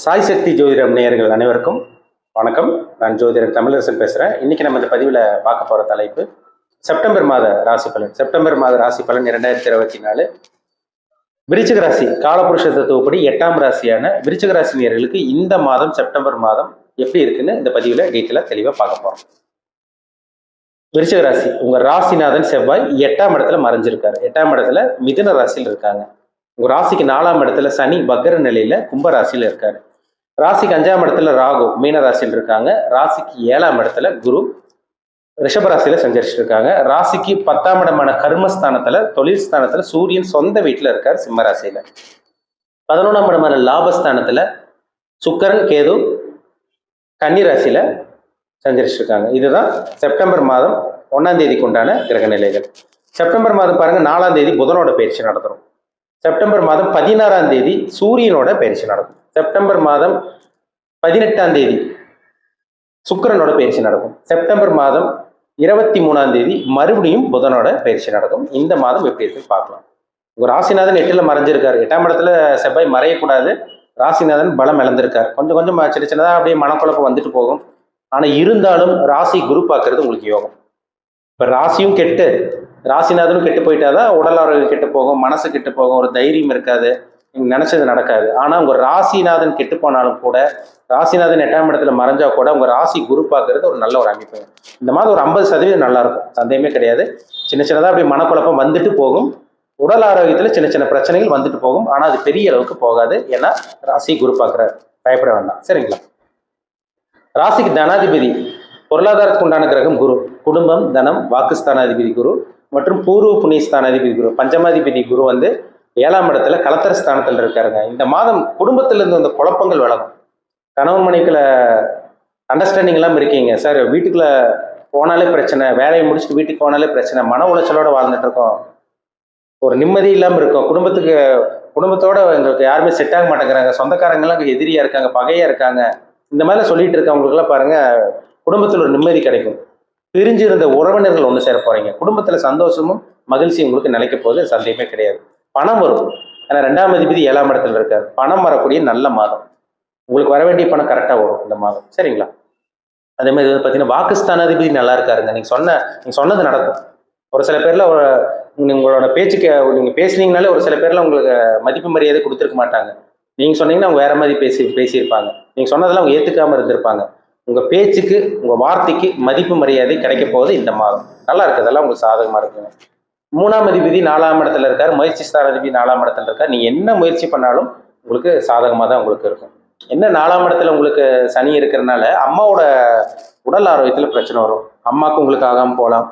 சாய் சக்தி ஜோதிடம் நேயர்கள் அனைவருக்கும் வணக்கம். நான் ஜோதிடர் தமிழரசன் பேசுகிறேன் இன்றைக்கி நம்ம இந்த பதிவில் பார்க்க போகிற தலைப்பு செப்டம்பர் மாத ராசி பலன். செப்டம்பர் மாத ராசி பலன் இரண்டாயிரத்தி இருபத்தி நாலு. விருச்சிக ராசி காலபுருஷ தத்துவப்படி எட்டாம் ராசியான விருச்சிக ராசி நேயர்களுக்கு இந்த மாதம் செப்டம்பர் மாதம் எப்படி இருக்குன்னு இந்த பதிவில் டீட்டெயிலாக தெளிவாக பார்க்க போகிறோம் விருச்சிக ராசி உங்கள் ராசிநாதன் செவ்வாய் எட்டாம் இடத்துல மறைஞ்சிருக்காரு. எட்டாம் இடத்துல மிதுன ராசியில் இருக்காங்க. உங்க ராசிக்கு நாலாம் இடத்துல சனி வக்கர நிலையில கும்ப ராசியில இருக்காரு. ராசிக்கு அஞ்சாம் இடத்துல ராகு மீன ராசியில் இருக்காங்க. ராசிக்கு ஏழாம் இடத்துல குரு ரிஷபராசியில சஞ்சரிச்சுட்டு இருக்காங்க ராசிக்கு பத்தாம் இடமான கர்மஸ்தானத்துல தொழில் ஸ்தானத்துல சூரியன் சொந்த வீட்டுல இருக்கார் சிம்ம ராசியில. பதினொன்றாம் இடமான லாபஸ்தானத்துல சுக்கரன் கேது கன்னி ராசியில சஞ்சரிச்சிருக்காங்க. இருக்காங்க இதுதான் செப்டம்பர் மாதம் ஒன்னாம் தேதிக்கு உண்டான கிரக நிலைகள் செப்டம்பர் மாதம் பாருங்க நாலாம் தேதி புதனோட பயிற்சி நடத்துறோம். செப்டம்பர் மாதம் பதினாறாம் தேதி சூரியனோட பயிற்சி நடக்கும். செப்டம்பர் மாதம் பதினெட்டாம் தேதி சுக்கிரனோட பயிற்சி நடக்கும். செப்டம்பர் மாதம் இருபத்தி மூணாம் தேதி மறுபடியும் புதனோட பயிற்சி நடக்கும். இந்த மாதம் எப்படி இருக்குன்னு பார்க்கலாம். உங்க ராசிநாதன் எட்டுல மறைஞ்சிருக்காரு. எட்டாம் இடத்துல செவ்வாய் மறையக்கூடாது. ராசிநாதன் பலம் இழந்திருக்கார். கொஞ்சம் கொஞ்சம் சின்ன சின்னதாக அப்படியே மனக்குழப்பம் வந்துட்டு போகும். ஆனால் இருந்தாலும் ராசி குரு பார்க்கறது உங்களுக்கு யோகம். இப்போ ராசியும் கெட்டு ராசிநாதனும் கெட்டு போயிட்டாதான் உடல் ஆரோக்கியம் கெட்டு போகும் மனசு கெட்டு போகும் ஒரு தைரியம் இருக்காது. நீங்க நினைச்சது நடக்காது. ஆனா உங்க ராசிநாதன் கெட்டு போனாலும் கூட ராசிநாதன் எட்டாம் இடத்துல மறைஞ்சா கூட உங்க ராசி குரு பார்க்கறது ஒரு நல்ல ஒரு அமைப்பு. இந்த மாதிரி ஒரு ஐம்பது சதவீதம் நல்லா இருக்கும். சந்தேகமே கிடையாது. சின்ன சின்னதா அப்படி மனக்குழப்பம் வந்துட்டு போகும். உடல் ஆரோக்கியத்துல சின்ன சின்ன பிரச்சனைகள் வந்துட்டு போகும். ஆனா அது பெரிய அளவுக்கு போகாது. ஏன்னா ராசி குரு பார்க்குறாரு. பயப்பட வேண்டாம். சரிங்களா? ராசிக்கு தனாதிபதி. பொருளாதாரத்துக்கு உண்டான கிரகம் குரு. குடும்பம் தனம் வாக்குஸ்தானாதிபதி குரு. மற்றும் பூர்வ புண்ணியஸ்தானாதிபதி குரு பஞ்சமாதிபதி குரு வந்து ஏழாம் இடத்துல கலத்தர ஸ்தானத்தில் இருக்காருங்க. இந்த மாதம் குடும்பத்திலிருந்து இருந்து குழப்பங்கள் விலகும். கணவன் மனைக்குள்ள அண்டர்ஸ்டாண்டிங் இல்லாமல் இருக்கீங்க. சார் வீட்டுக்குள்ள போனாலே பிரச்சனை வேலையை முடிச்சுட்டு வீட்டுக்கு போனாலே பிரச்சனை மன உளைச்சலோட வாழ்ந்துட்டு இருக்கோம். ஒரு நிம்மதி இல்லாமல் இருக்கும். குடும்பத்துக்கு குடும்பத்தோட எங்களுக்கு யாருமே செட் ஆக மாட்டேங்கிறாங்க. சொந்தக்காரங்கெல்லாம் அங்கே எதிரியா இருக்காங்க பகையா இருக்காங்க. இந்த மாதிரிலாம் சொல்லிட்டு இருக்கவங்களுக்குலாம் பாருங்க குடும்பத்தில் ஒரு நிம்மதி கிடைக்கும். பிரிஞ்சு இருந்த உறவினர்கள் ஒன்று சேர போறீங்க. குடும்பத்தில் சந்தோஷமும் மகிழ்ச்சியும் உங்களுக்கு நிலைக்க போகுது. சந்தேகமே கிடையாது. பணம் வரும். ஆனால் ரெண்டாம் அதிபதி ஏழாம் இடத்துல இருக்கார். பணம் வரக்கூடிய நல்ல மாதம். உங்களுக்கு வர வேண்டிய பணம் கரெக்டாக வரும் இந்த மாதம். சரிங்களா? அதே மாதிரி வந்து பார்த்தீங்கன்னா வாக்குஸ்தானாதிபதி நல்லா இருக்காருங்க. நீங்கள் சொன்ன நீங்கள் சொன்னது நடக்கும். ஒரு சில பேரில் ஒரு உங்களோட பேச்சுக்கு நீங்கள் பேசுனீங்கனாலே ஒரு சில பேரில் உங்களுக்கு மதிப்பு மரியாதை கொடுத்துருக்க மாட்டாங்க. நீங்கள் சொன்னீங்கன்னா அவங்க வேற மாதிரி பேசி பேசியிருப்பாங்க. நீங்கள் சொன்னதெல்லாம் அவங்க ஏற்றுக்காம இருந்திருப்பாங்க. உங்கள் பேச்சுக்கு உங்கள் வார்த்தைக்கு மதிப்பு மரியாதை கிடைக்க போகுது இந்த மாதம். நல்லா இருக்குது அதெல்லாம் உங்களுக்கு சாதகமாக இருக்குங்க. மூணாம் அதிபதி நாலாம் இடத்துல இருக்கார். முயற்சி ஸ்தானாதிபதி நாலாம் இடத்துல இருக்கார். நீங்கள் என்ன முயற்சி பண்ணாலும் உங்களுக்கு சாதகமாக தான் உங்களுக்கு இருக்கும். என்ன நாலாம் இடத்துல உங்களுக்கு சனி இருக்கிறனால அம்மாவோட உடல் ஆரோக்கியத்தில் பிரச்சனை வரும். அம்மாவுக்கு உங்களுக்கு ஆகாமல் போகலாம்.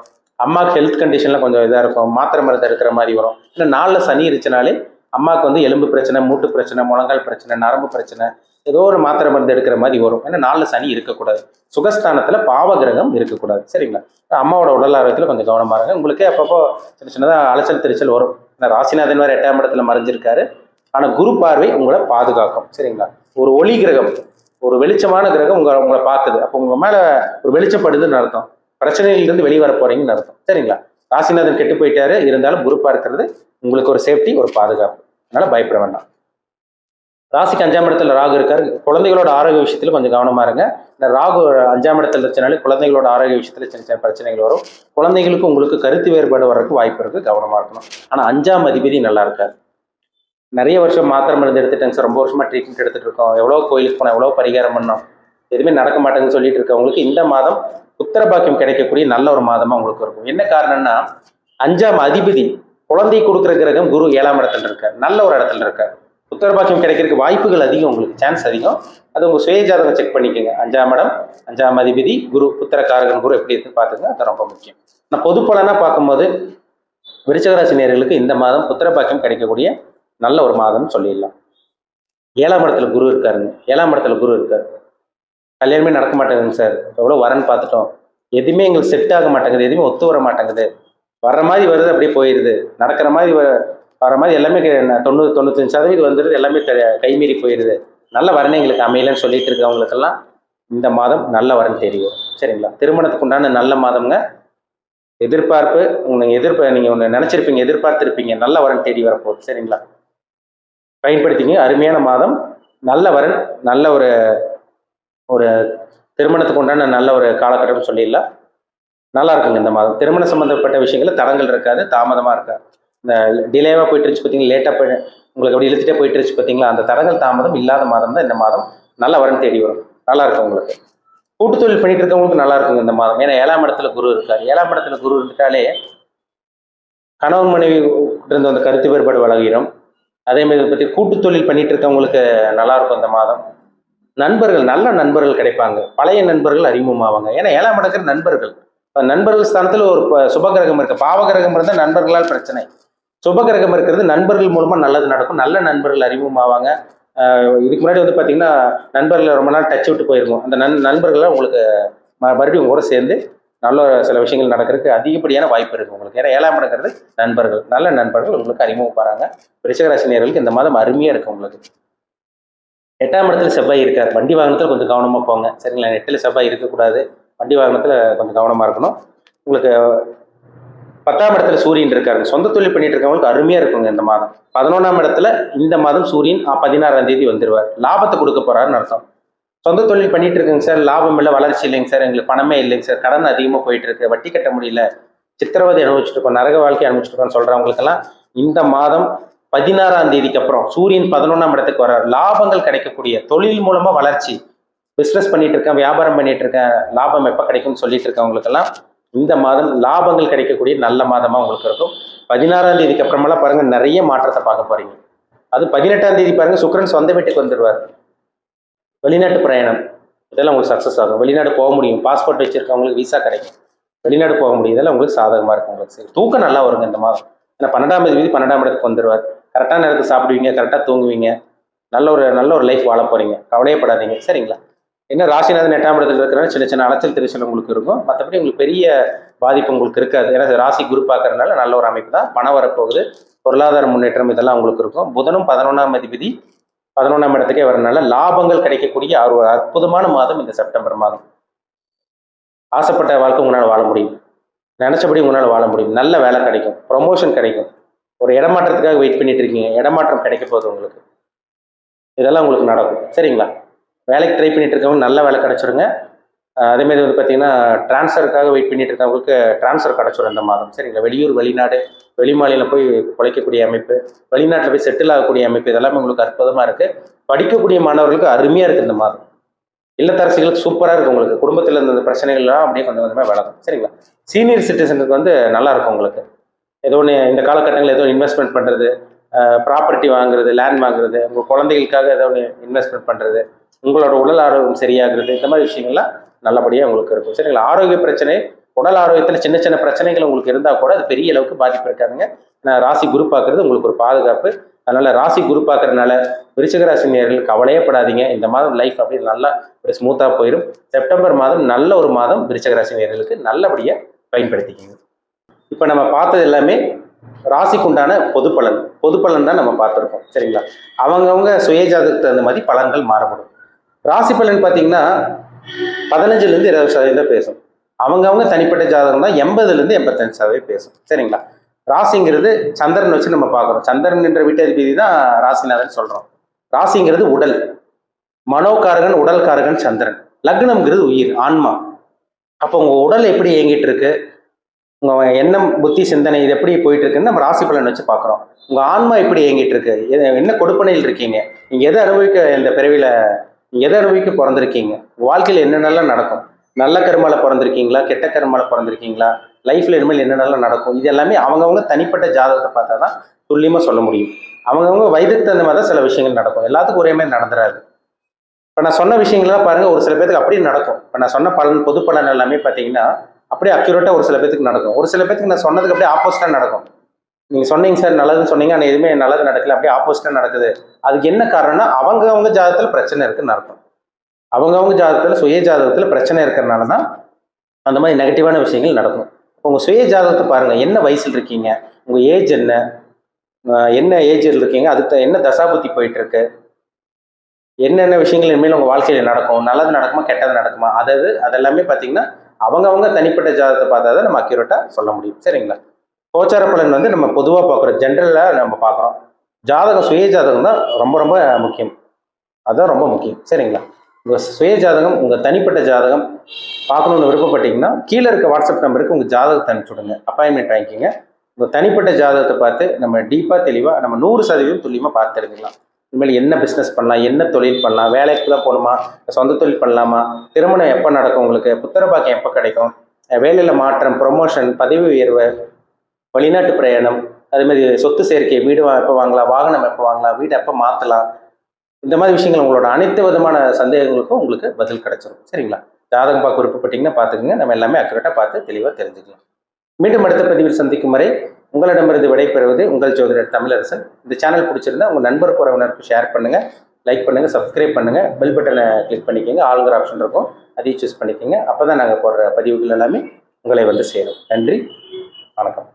அம்மாவுக்கு ஹெல்த் கண்டிஷன்லாம் கொஞ்சம் இதாக இருக்கும். மாத்திரை மருந்து எடுக்கிற மாதிரி வரும். இல்லை நாளில் சனி இருந்துச்சுனாலே அம்மாவுக்கு வந்து எலும்பு பிரச்சனை மூட்டு பிரச்சனை முழங்கால் பிரச்சனை நரம்பு பிரச்சனை ஏதோ ஒரு மாத்திரை மருந்து எடுக்கிற மாதிரி வரும். ஏன்னா நாலு சனி இருக்கக்கூடாது. சுகஸ்தானத்தில் பாவ கிரகம் இருக்கக்கூடாது. சரிங்களா? அம்மாவோட உடல் ஆரோக்கியத்தில் கொஞ்சம் கவனமாக இருங்க. உங்களுக்கே அப்பப்போ சின்ன சின்னதாக அலைச்சல் திருச்சல் வரும். ஏன்னா ராசிநாதன் வேறு எட்டாம் இடத்துல மறைஞ்சிருக்காரு. ஆனால் குரு பார்வை உங்களை பாதுகாக்கும். சரிங்களா? ஒரு ஒளி கிரகம் ஒரு வெளிச்சமான கிரகம் உங்களை உங்களை பார்க்குது. அப்போ உங்கள் மேலே ஒரு வெளிச்சப்படுதுன்னு அர்த்தம். பிரச்சனையிலிருந்து வெளியே வர போறீங்கன்னு அர்த்தம். சரிங்களா? ராசிநாதன் கெட்டு போயிட்டாரு. இருந்தாலும் குரூப்பாக இருக்கிறது உங்களுக்கு ஒரு சேஃப்டி ஒரு பாதுகாப்பு. அதனால பயப்பட வேண்டாம். ராசிக்கு அஞ்சாம் இடத்துல ராகு இருக்காரு. குழந்தைகளோட ஆரோக்கிய விஷயத்துல கொஞ்சம் கவனமா இருங்க. இந்த ராகு அஞ்சாம் இடத்துல இருந்தனாலே குழந்தைகளோட ஆரோக்கிய விஷயத்துல சின்ன சின்ன பிரச்சனைகள் வரும். குழந்தைகளுக்கு உங்களுக்கு கருத்து வேறுபாடு வர்றதுக்கு வாய்ப்பு இருக்கு. கவனமா இருக்கணும். ஆனா அஞ்சாம் அதிபதி நல்லா இருக்காரு. நிறைய வருஷம் மாத்திரை மருந்து எடுத்துட்டேங்க சார். ரொம்ப வருஷமா ட்ரீட்மெண்ட் எடுத்துட்டு இருக்கோம். எவ்வளோ கோயிலுக்கு போனோம் எவ்வளோ பரிகாரம் பண்ணோம். எதுவுமே நடக்க மாட்டேங்குன்னு சொல்லிட்டு இருக்கவங்களுக்கு இந்த மாதம் புத்திர பாக்கியம் கிடைக்கக்கூடிய நல்ல ஒரு மாதமா உங்களுக்கு இருக்கும். என்ன காரணம்னா அஞ்சாம் அதிபதி குழந்தை கொடுக்குற கிரகம் குரு ஏழாம் இடத்துல இருக்கார். நல்ல ஒரு இடத்துல இருக்கார். உத்தரபாக்கியம் கிடைக்கிறதுக்கு வாய்ப்புகள் அதிகம் உங்களுக்கு சான்ஸ் அதிகம். அது உங்க சுயஜாதகம் செக் பண்ணிக்கோங்க. அஞ்சாம் இடம் அஞ்சாம் அதிபதி குரு புத்திரக்காரகன் குரு எப்படி இருக்குன்னு பார்த்துங்க. அது ரொம்ப முக்கியம். நான் பொது பலனாக பார்க்கும்போது விருச்சகராசி நேர்களுக்கு இந்த மாதம் புத்திரபாக்கியம் கிடைக்கக்கூடிய நல்ல ஒரு மாதம்னு சொல்லிடலாம். ஏழாம் இடத்துல குரு இருக்காருங்க. ஏழாம் இடத்துல குரு இருக்கார். கல்யாணமே நடக்க மாட்டேங்குதுங்க சார். எவ்வளோ வரன்னு பார்த்துட்டோம். எதுவுமே எங்களுக்கு செட் ஆக மாட்டேங்குது. எதுவுமே ஒத்து வர மாட்டேங்குது. வர்ற மாதிரி வருது அப்படியே போயிடுது நடக்கிற மாதிரி வ- வர மாதிரி எல்லாமே தொண்ணூறு தொண்ணூத்தஞ்சு சதவீதம் வந்துடுது எல்லாமே கைமீறி போயிடுது நல்ல வரணும் எங்களுக்கு அமையலன்னு சொல்லிட்டு இருக்கவங்களுக்கெல்லாம் இந்த மாதம் நல்ல வரன் தெரியும். சரிங்களா? திருமணத்துக்கு உண்டான நல்ல மாதம்ங்க. எதிர்பார்ப்பு உங்களுக்கு எதிர்ப்பு நீங்கள் ஒன்று நினச்சிருப்பீங்க எதிர்பார்த்திருப்பீங்க நல்ல வரன் தேடி வரப்போகுது. சரிங்களா? பயன்படுத்திங்க. அருமையான மாதம். நல்ல வரன் நல்ல ஒரு ஒரு திருமணத்துக்கு உண்டான நல்ல ஒரு காலகட்டம்னு சொல்லிடலாம். நல்லா இருக்குங்க. இந்த மாதம் திருமணம் சம்மந்தப்பட்ட விஷயங்களில் தடங்கள் இருக்காது தாமதமாக இருக்காது. இந்த டிலேவாக போயிட்டு இருந்துச்சு பார்த்தீங்களா லேட்டாக போய் உங்களுக்கு அப்படி இழுத்துட்டே போயிட்டு இருந்துச்சு பார்த்தீங்களா அந்த தடங்கள் தாமதம் இல்லாத மாதம் தான் இந்த மாதம் நல்ல வரன் தேடி வரும். நல்லா இருக்கும் உங்களுக்கு. கூட்டுத்தொழில் பண்ணிட்டு இருக்கவங்களுக்கு நல்லா இருக்குங்க இந்த மாதம். ஏன்னா ஏழாம் இடத்துல குரு இருக்காரு. ஏழாம் இடத்துல குரு இருந்துட்டாலே கணவன் மனைவி இருந்த அந்த கருத்து வேறுபாடு வழங்கிடும் அதே மாதிரி பற்றி கூட்டு தொழில் பண்ணிட்டு இருக்கவங்களுக்கு நல்லா இருக்கும் இந்த மாதம். நண்பர்கள் நல்ல நண்பர்கள் கிடைப்பாங்க. பழைய நண்பர்கள் அறிமுகமாவாங்க. ஏன்னா ஏழாம் இடத்துல நண்பர்கள். நண்பர்கள் ஸ்தானத்தில் ஒரு சுபகிரகம் இருக்கு. பாவகிரகம் இருந்தால் நண்பர்களால் பிரச்சனை. சுபகிரகம் இருக்கிறது நண்பர்கள் மூலமாக நல்லது நடக்கும். நல்ல நண்பர்கள் அறிமுகமாவாங்க ஆவாங்க. இதுக்கு முன்னாடி வந்து பார்த்தீங்கன்னா நண்பர்கள் ரொம்ப நாள் டச் விட்டு போயிருக்கும் அந்த நண் நண்பர்கள்லாம் உங்களுக்கு ம- மறுபடியும் கூட சேர்ந்து நல்ல சில விஷயங்கள் நடக்கிறதுக்கு அதிகப்படியான வாய்ப்பு இருக்குது உங்களுக்கு. ஏன்னா ஏழாம் இடங்கிறது நண்பர்கள். நல்ல நண்பர்கள் உங்களுக்கு அறிமுகப்படுறாங்க ரிஷகராசினியர்களுக்கு இந்த மாதம் அருமையாக இருக்கும் உங்களுக்கு. எட்டாம் இடத்துல செவ்வாய் இருக்கார். வண்டி வாகனத்தில் கொஞ்சம் கவனமாக போங்க. சரிங்களா? எட்டில் செவ்வாய் இருக்கக்கூடாது. வண்டி வாகனத்தில் கொஞ்சம் கவனமாக இருக்கணும். உங்களுக்கு பத்தாம் இடத்துல சூரியன் இருக்காரு. சொந்த தொழில் பண்ணிட்டு இருக்கவங்களுக்கு அருமையாக இருக்குங்க இந்த மாதம். பதினொன்றாம் இடத்துல இந்த மாதம் சூரியன் பதினாறாம் தேதி வந்துடுவார் லாபத்தை கொடுக்க போறாருன்னு அர்த்தம். சொந்த தொழில் பண்ணிட்டு இருக்குங்க சார். லாபம் இல்லை வளர்ச்சி இல்லைங்க சார். எங்களுக்கு பணமே இல்லைங்க சார். கடன் அதிகமாக போயிட்டு இருக்கு. வட்டி கட்ட முடியல. சித்திரவதை அனுபவிச்சுட்டு இருக்கோம். நரக வாழ்க்கை அனுபவிச்சுட்டு இருக்கோம்னு சொல்றவங்களுக்கெல்லாம் இந்த மாதம் பதினாறாம் தேதிக்கு அப்புறம் சூரியன் பதினொன்றாம் இடத்துக்கு வர்றார். லாபங்கள் கிடைக்கக்கூடிய தொழில் மூலமா வளர்ச்சி. பிஸ்னஸ் பண்ணிட்டு இருக்கேன் வியாபாரம் பண்ணிட்டு இருக்கேன் லாபம் எப்போ கிடைக்கும்னு சொல்லிட்டு இருக்கவங்களுக்கெல்லாம் இந்த மாதம் லாபங்கள் கிடைக்கக்கூடிய நல்ல மாதமாக உங்களுக்கு இருக்கும். பதினாறாம் தேதிக்கு அப்புறமெல்லாம் பாருங்கள் நிறைய மாற்றத்தை பார்க்க போறீங்க. அது பதினெட்டாம் தேதி பாருங்கள் சுக்கிரன் சொந்த வீட்டுக்கு வந்துடுவார். வெளிநாட்டு பிரயாணம். இதெல்லாம் உங்களுக்கு சக்ஸஸ் ஆகும். வெளிநாடு போக முடியும். பாஸ்போர்ட் வச்சிருக்கவங்களுக்கு விசா கிடைக்கும். வெளிநாடு போக முடியும். இதெல்லாம் உங்களுக்கு சாதகமாக இருக்கும் உங்களுக்கு. சரி தூக்கம் நல்லா வருங்க இந்த மாதம். ஏன்னா பன்னெண்டாம் தேதி பன்னெண்டாம் இடத்துக்கு வந்துடுவார். கரெக்டான நேரத்துக்கு சாப்பிடுவீங்க கரெக்டாக தூங்குவீங்க. நல்ல ஒரு நல்ல ஒரு லைஃப் வாழ போகிறீங்க கவலையப்படாதீங்க. சரிங்களா? என்ன ராசிநாதன் எட்டாம் இடத்துல இருக்கிறனால சின்ன சின்ன அலைச்சல் திருச்சல் உங்களுக்கு இருக்கும். மற்றபடி உங்களுக்கு பெரிய பாதிப்பு உங்களுக்கு இருக்காது. ஏன்னா ராசி குரு பார்க்கறதுனால நல்ல ஒரு அமைப்பு தான். பணம் வரப்போகுது. பொருளாதார முன்னேற்றம் இதெல்லாம் உங்களுக்கு இருக்கும். புதனும் பதினொன்றாம் அதிபதி பதினொன்றாம் இடத்துக்கே வரனால லாபங்கள் கிடைக்கக்கூடிய ஒரு அற்புதமான மாதம் இந்த செப்டம்பர் மாதம். ஆசைப்பட்ட வாழ்க்கை உங்களால் வாழ முடியும். நினச்சபடி உங்களால் வாழ முடியும். நல்ல வேலை கிடைக்கும். ப்ரொமோஷன் கிடைக்கும். ஒரு இடமாற்றத்துக்காக வெயிட் பண்ணிட்டு இருக்கீங்க. இடமாற்றம் கிடைக்க போகுது உங்களுக்கு. இதெல்லாம் உங்களுக்கு நடக்கும். சரிங்களா? வேலைக்கு ட்ரை பண்ணிட்டு இருக்கவங்க நல்ல வேலை கிடச்சிருங்க. அதேமாரி வந்து பார்த்தீங்கன்னா டிரான்ஸ்ஃபருக்காக வெயிட் பண்ணிட்டு இருக்கவங்களுக்கு ட்ரான்ஸ்ஃபர் கிடைச்சிரும் இந்த மாதம். சரிங்களா? வெளியூர் வெளிநாடு வெளிமாநிலம் போய் பிழைக்கக்கூடிய அமைப்பு வெளிநாட்டில் போய் செட்டில் ஆகக்கூடிய அமைப்பு இதெல்லாமே உங்களுக்கு அற்புதமாக இருக்குது படிக்கக்கூடிய மாணவர்களுக்கு அருமையாக இருக்குது இந்த மாதம். இல்லத்தரசிகளுக்கு சூப்பராக இருக்குது உங்களுக்கு. குடும்பத்தில் இருந்த பிரச்சனைகள்லாம் அப்படியே கொஞ்சம் கொஞ்சமாக வளரும். சரிங்களா? சீனியர் சிட்டிசனுக்கு வந்து நல்லா இருக்கும் உங்களுக்கு. ஏதோ ஒன்று இந்த காலகட்டங்களில் ஏதோ இன்வெஸ்ட்மெண்ட் பண்ணுறது ப்ராப்பர்ட்டி வாங்குறது லேண்ட் வாங்குறது உங்கள் குழந்தைகளுக்காக ஏதோ ஒன்று இன்வெஸ்ட்மெண்ட் பண்ணுறது உங்களோட உடல் ஆரோக்கியம் சரியாகிறது இந்த மாதிரி விஷயங்கள்லாம் நல்லபடியாக உங்களுக்கு இருக்கும். சரிங்களா ஆரோக்கிய பிரச்சனை உடல் ஆரோக்கியத்தில் சின்ன சின்ன பிரச்சனைகள் உங்களுக்கு இருந்தால் கூட அது பெரிய அளவுக்கு பாதிப்பு இருக்காதுங்க. நான் ராசி குரு பார்க்கறது உங்களுக்கு ஒரு பாதுகாப்பு. அதனால ராசி குரு பார்க்கறதுனால விருச்சிக நேர்கள் கவலையே படாதீங்க. இந்த மாதம் லைஃப் அப்படியே நல்லா ஒரு ஸ்மூத்தாக போயிடும் செப்டம்பர் மாதம் நல்ல ஒரு மாதம் விருச்சிக நேர்களுக்கு நல்லபடியாக பயன்படுத்திக்கிங்க. இப்போ நம்ம பார்த்தது எல்லாமே ராசிக்கு உண்டான பொது பலன் பொது பலன் தான் நம்ம பார்த்துருக்கோம். சரிங்களா? அவங்கவுங்க சுயஜாதகத்துக்கு தகுந்த மாதிரி பலன்கள் மாறுபடும். ராசி பலன் பார்த்தீங்கன்னா பதினஞ்சுலேருந்து இருபது சதவீதம் பேசும். அவங்கவுங்க தனிப்பட்ட ஜாதகம் தான் எண்பதுலேருந்து எண்பத்தஞ்சு சதவீதம் பேசும். சரிங்களா? ராசிங்கிறது சந்திரன் வச்சு நம்ம பார்க்குறோம். சந்திரன் என்ற வீட்டதிபதி தான் ராசிநாதன் சொல்கிறோம் ராசிங்கிறது உடல். மனோகாரகன் உடல்காரகன் சந்திரன். லக்னம்ங்கிறது உயிர் ஆன்மா. அப்போ உங்கள் உடல் எப்படி இயங்கிட்டு இருக்கு உங்கள் எண்ணம் புத்தி சிந்தனை இது எப்படி போயிட்டு இருக்குன்னு நம்ம ராசி பலன் வச்சு பார்க்குறோம். உங்கள் ஆன்மா எப்படி இயங்கிட்டு இருக்கு என்ன கொடுப்பனையில் இருக்கீங்க? நீங்கள் எதை அனுபவிக்க இந்த பிறவியில் எதை நோய்க்கு பிறந்திருக்கீங்க? வாழ்க்கையில் என்னென்னலாம் நடக்கும்? நல்ல கருமால பிறந்திருக்கீங்களா? கெட்ட கருமால பிறந்திருக்கீங்களா? லைஃப்பில் இனிமேல் என்னென்னலாம் நடக்கும்? இது எல்லாமே அவங்கவுங்க தனிப்பட்ட ஜாதகத்தை பார்த்தா தான் துல்லியமாக சொல்ல முடியும். அவங்கவுங்க வயதுக்கு தகுந்த மாதிரி தான் சில விஷயங்கள் நடக்கும். எல்லாத்துக்கும் ஒரே மாதிரி நடந்துடாது இப்போ நான் சொன்ன விஷயங்கள்லாம் பாருங்க ஒரு சில பேருக்கு அப்படியே நடக்கும். இப்போ நான் சொன்ன பலன் பொது பலன் எல்லாமே பார்த்தீங்கன்னா அப்படியே அக்யூரேட்டாக ஒரு சில பேத்துக்கு நடக்கும். ஒரு சில பேத்துக்கு நான் சொன்னதுக்கு அப்படியே ஆப்போசிட்டாக நடக்கும். நீங்கள் சொன்னீங்க சார் நல்லதுன்னு சொன்னீங்க ஆனால் எதுவுமே நல்லது நடக்கல அப்படியே ஆப்போசிட்டா நடக்குது. அதுக்கு என்ன காரணம்னா அவங்கவங்க ஜாதகத்தில் பிரச்சனை இருக்குன்னு அர்த்தம். அவங்கவங்க ஜாதகத்தில் சுய ஜாதகத்தில் பிரச்சனை இருக்கிறனால தான் அந்த மாதிரி நெகட்டிவான விஷயங்கள் நடக்கும். உங்கள் சுய ஜாதகத்தை பாருங்கள் என்ன வயசில் இருக்கீங்க? உங்கள் ஏஜ் என்ன? என்ன ஏஜில் இருக்கீங்க? அதுக்கு என்ன தசாபுத்தி போயிட்டு இருக்கு என்னென்ன விஷயங்கள் இனிமேல் உங்கள் வாழ்க்கையில் நடக்கும்? நல்லது நடக்குமா கெட்டது நடக்குமா? அதாவது அதெல்லாமே பார்த்தீங்கன்னா அவங்கவுங்க தனிப்பட்ட ஜாதகத்தை பார்த்தா தான் நம்ம அக்யூரேட்டாக சொல்ல முடியும். சரிங்களா? கோச்சார பலன் வந்து நம்ம பொதுவாக பார்க்குறோம் ஜென்ரலாக நம்ம பார்க்குறோம். ஜாதகம் சுய ஜாதகம் தான் ரொம்ப ரொம்ப முக்கியம். அதுதான் ரொம்ப முக்கியம். சரிங்களா? உங்கள் சுய ஜாதகம் உங்கள் தனிப்பட்ட ஜாதகம் பார்க்கணுன்னு விருப்பப்பட்டீங்கன்னா கீழே இருக்க வாட்ஸ்அப் நம்பருக்கு உங்கள் ஜாதகத்தை அனுப்பிச்சுடுங்க அப்பாயின்மெண்ட் வாங்கிக்கிங்க. உங்கள் தனிப்பட்ட ஜாதகத்தை பார்த்து நம்ம டீப்பாக தெளிவாக நம்ம நூறு சதவீதம் துல்லியமாக பார்த்து தெரிஞ்சுக்கலாம். இனிமேல் என்ன பிஸ்னஸ் பண்ணலாம் என்ன தொழில் பண்ணலாம் வேலைக்கு தான் போகணுமா சொந்த தொழில் பண்ணலாமா திருமணம் எப்போ நடக்கும் உங்களுக்கு புத்திர பாக்கியம் எப்போ கிடைக்கும் வேலையில் மாற்றம் ப்ரொமோஷன் பதவி உயர்வு வெளிநாட்டு பிரயாணம் அதே மாதிரி சொத்து சேர்க்கை வீடு வா- எப்போ வாங்கலாம் வாகனம் எப்போ வாங்கலாம் வீடு எப்போ மாற்றலாம் இந்த மாதிரி விஷயங்கள் உங்களோட அனைத்து விதமான சந்தேகங்களுக்கும் உங்களுக்கு பதில் கிடைச்சிடும் சரிங்களா? ஜாதகம் பார்க்க விருப்பப்பட்டீங்கன்னா பார்த்துக்குங்க. நம்ம எல்லாமே அக்குரேட்டாக பார்த்து தெளிவாக தெரிஞ்சுக்கலாம். மீண்டும் அடுத்த பதிவில் சந்திக்கும் வரை உங்களிடமிருந்து விடைபெறுவது உங்கள் ஜோதிடர் தமிழரசன். இந்த சேனல் பிடிச்சிருந்தா உங்கள் நண்பர் உறவினருக்கு ஷேர் பண்ணுங்கள் லைக் பண்ணுங்கள் சப்ஸ்கிரைப் பண்ணுங்கள் பெல் பட்டனை கிளிக் பண்ணிக்கோங்க. ஆளுங்கிற ஆப்ஷன் இருக்கும். அதையும் சூஸ் பண்ணிக்கோங்க. அப்போ தான் நாங்கள் போடுற பதிவுகள் எல்லாமே உங்களை வந்து சேரும். நன்றி. வணக்கம்.